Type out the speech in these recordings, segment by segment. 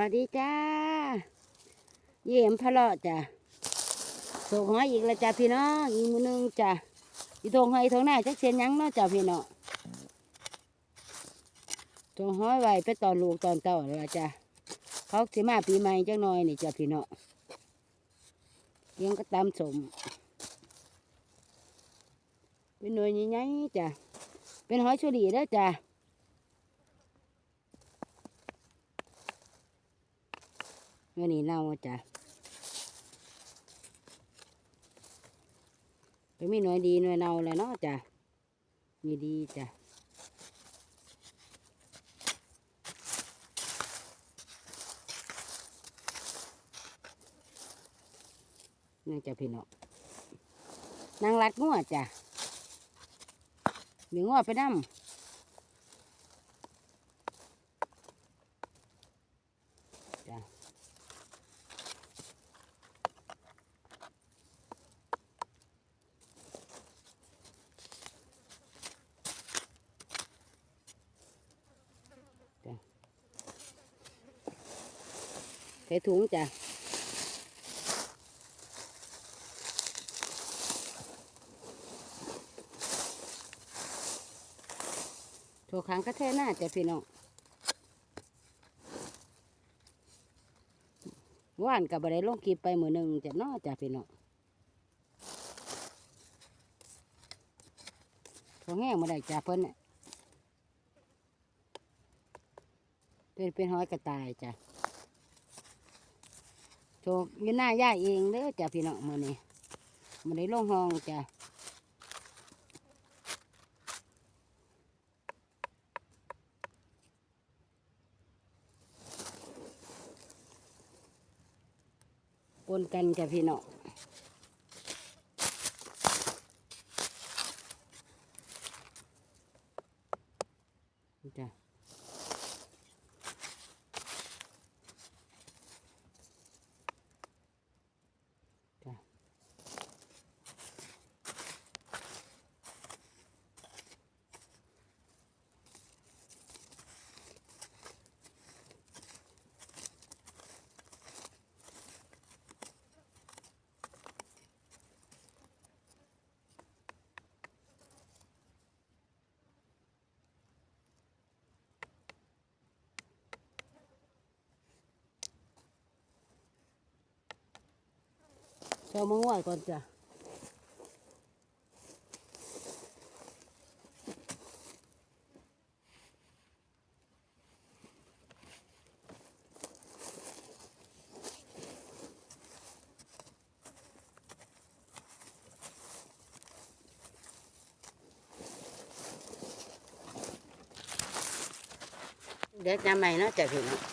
วัสดีจ้า เยี่ยมพะเลาะจ้ะส่งหอยอีกแล้วจ้ะพี่น้องอีกมือหนึงจ้ะอีทงหอยทงหน้าจักเสียนยังเนาะจ้ะพี่น้องทงหอยไว้ไปตอนลูกตอนเต่าแล้วล่ะจ้ะเขาสิมาปีใหม่จังหน่อยนี่จ้ะพี่น้องเลี้ยงก็ตามสม เป็นหน่วยใหญ่ๆจ้ะเป็นหอยชุดีเด้อจ้ะ เมื่อนี้เน่าจ้ะก็มีหน่วยดีหน่วยเน่าแหล้วเนาะจ้ะมีดีจ้ะนี่จ้ะพี่น้องนางรัดงัวจ้ะเดี๋ยวงัวไปนั่ ส่ถุงจ้ะถั่วขังกระเทหน้าจ้ะพี่น้องว่านกับบะไดลงกีบไปมือหนึ่งจ้ะนาะจ้ะพี่น้องถั่วแห้งมาได้จ้ะเพิ่นน่ะเป็นเป็นหอยกระต่ายจ้ะ โจกอยืนหน้าย่าเองเด้อจ้ะพี่น้องมื้อนี้มันได้ลงห้องจ้ะปนกันจ้ะพี่น้อง เช้ามังว่าก่อนจ้ะเด็กจำใหม่เนาะจ้ะพี่น้องก็จะ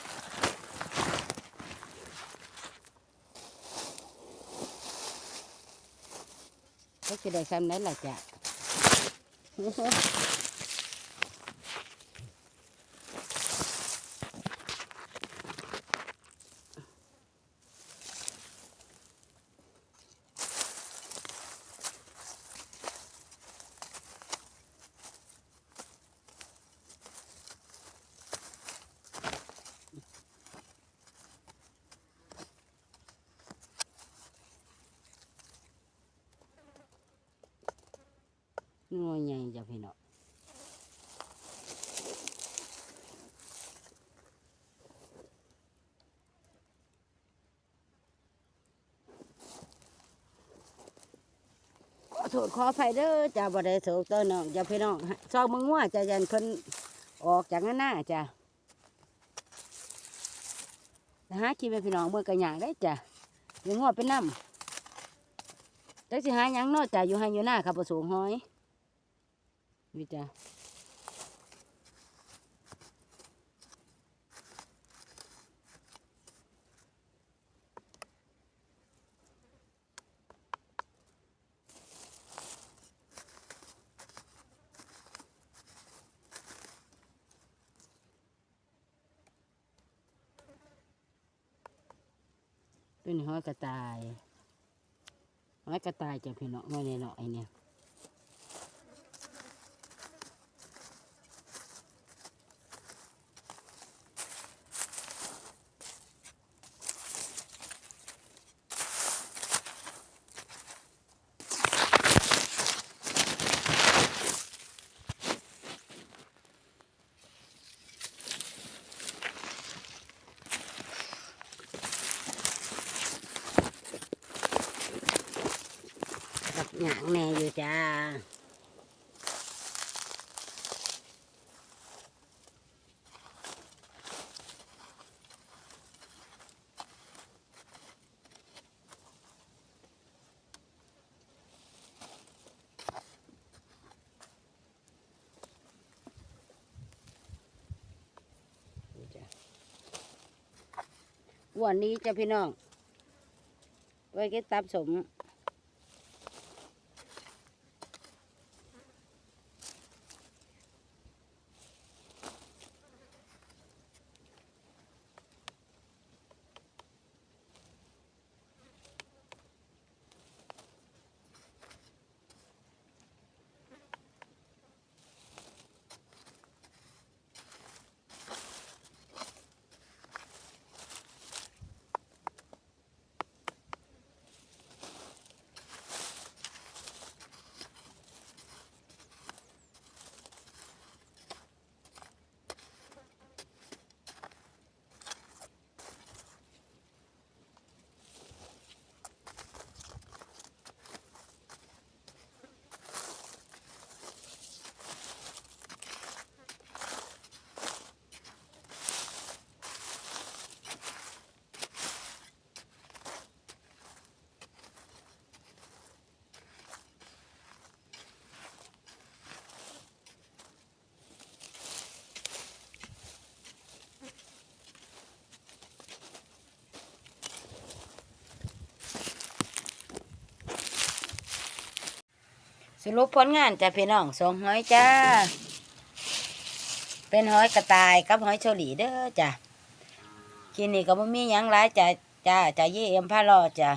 ได้ซ้ำนั้น หละจ้ะนัวใหญ่จ้ะพี่น้องขอโทษขออภัยเด้อจ้าบ่ได้สูกตัวน้องจ้าพี่น้องซอกมึงว่าจะยันเพิ่นออกจากหน้าจ้ะนะฮะคิดเป็นพี่น้องเมื่อกระหยางได้จ้ะยังงอเป็นน้ำจักสิหายังนอจ้ะอยู่ให้อยู่หน้าขับประสูงห้อย นี่จ้ะเป็นหอยกระต่ายหอยกระต่ายจะพี่น้องไม่ได้เนาะไอเนี่ย จ้านี่จ้ะวันนี้จะพี่น้องไว้เก็บตับสม สรุปผลงานจ้ะพี่น้องสองหอยจ้า เป็นหอยกระต่ายกับหอยโชลีเด้อจ้ะกินี้ก็บ่มีหยังหลายจ้ะจ้าจ้าเยี่เอ็มพารอจ้ะ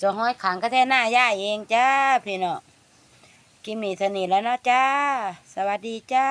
สองหอยขังก็แท่หน้าย่าเองจ้าพี่น้องกินมีเท่านี้แล้วเนาะจ้า สวัสดีจ้า